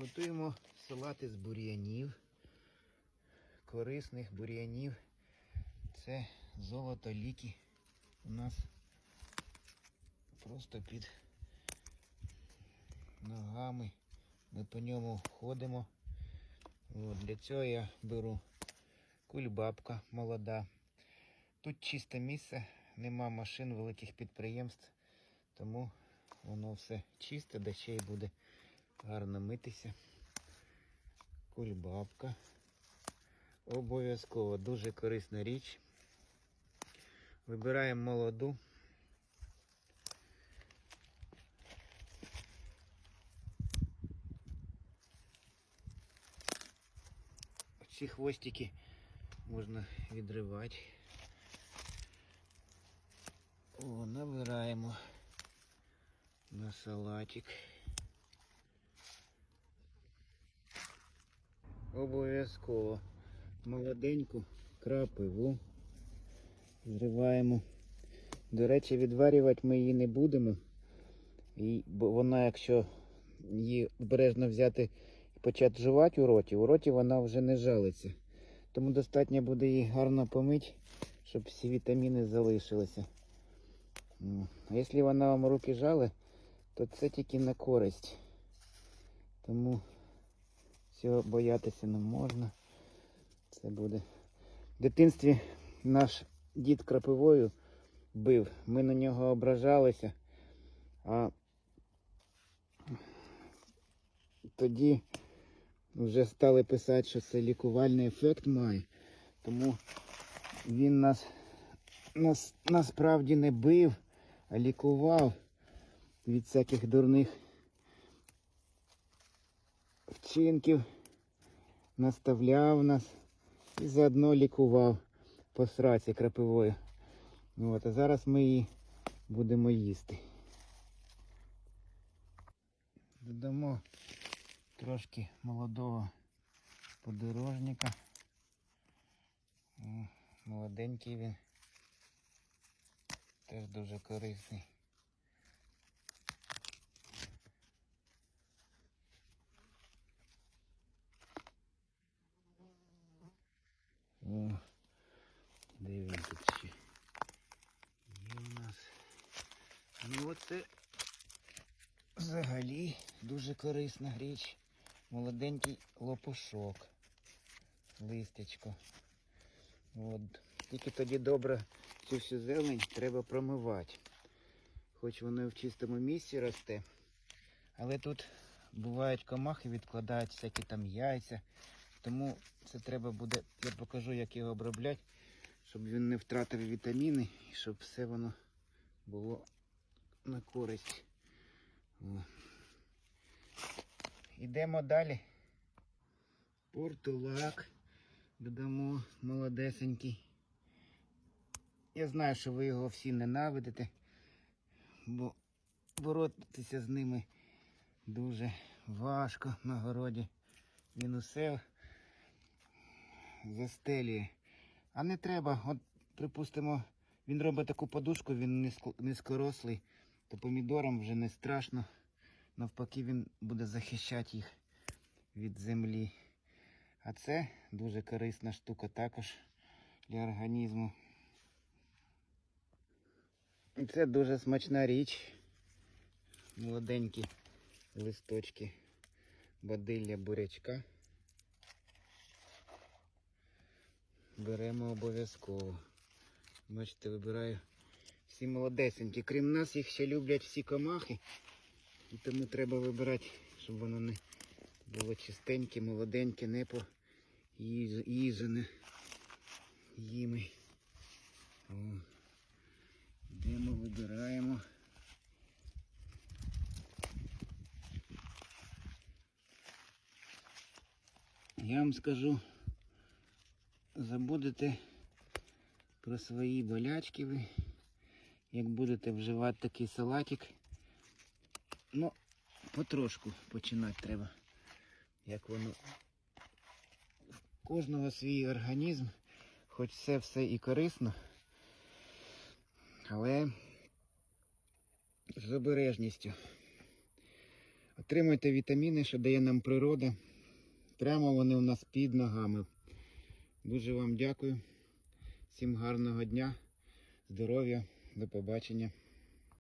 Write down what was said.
Готуємо салати з бур'янів, корисних бур'янів. Це золото ліки у нас просто під ногами. Ми по ньому ходимо. От, для цього я беру кульбабка молода. Тут чисте місце, нема машин, великих підприємств, тому воно все чисте, де ще й буде гарно митися. Кульбабка. Обов'язково дуже корисна річ. Вибираємо молоду. Ці хвостики можна відривати. О, набираємо на салатик. Обов'язково молоденьку крапиву зриваємо. До речі, відварювати ми її не будемо. І, вона, якщо її обережно взяти і почати жувати у роті, у роті вона вже не жалиться. Тому достатньо буде її гарно помити, щоб всі вітаміни залишилися. А якщо вона вам руки жали, то це тільки на користь. Тому цього боятися не можна. Це буде. В дитинстві наш дід крапивою бив. Ми на нього ображалися. А тоді вже стали писати, що це лікувальний ефект має. Тому він нас, нас насправді не бив, а лікував від всяких дурних вчинків, наставляв нас і заодно лікував по сраці крапивою. От, а зараз ми її будемо їсти. Додамо трошки молодого подорожника. Молоденький він. Теж дуже корисний. О, де він тут ще? Є у нас. Оце взагалі дуже корисна річ. Молоденький лопушок. Листячко. От. Тільки тоді добре цю всю зелень треба промивати. Хоч воно в чистому місці росте. Але тут бувають комахи, відкладають всякі там яйця. Тому це треба буде, я покажу, як його обробляти, щоб він не втратив вітаміни і щоб все воно було на користь. О. Ідемо далі. Портулак. Додамо молодесенький. Я знаю, що ви його всі ненавидите, бо боротися з ними дуже важко на городі. Він усе застелює. А не треба, от, припустимо, він робить таку подушку, він низькорослий, то помідорам вже не страшно. Навпаки, він буде захищати їх від землі. А це дуже корисна штука також для організму. І Це дуже смачна річ. Молоденькі листочки бадилля бурячка. Беремо обов'язково. Бачите, вибираю всі молодесенькі. Крім нас, їх ще люблять всі комахи. І тому треба вибирати, щоб воно не було чистеньке, молоденьке, не поїжене їми. О. Йдемо, вибираємо. Я вам скажу, забудете про свої болячки ви, як будете вживати такий салатик. Ну, потрошку починати треба. Як воно. В кожного свій організм, хоч це все і корисно, але з обережністю. Отримуйте вітаміни, що дає нам природа. Прямо вони у нас під ногами. Дуже вам дякую. Всім гарного дня, здоров'я, до побачення.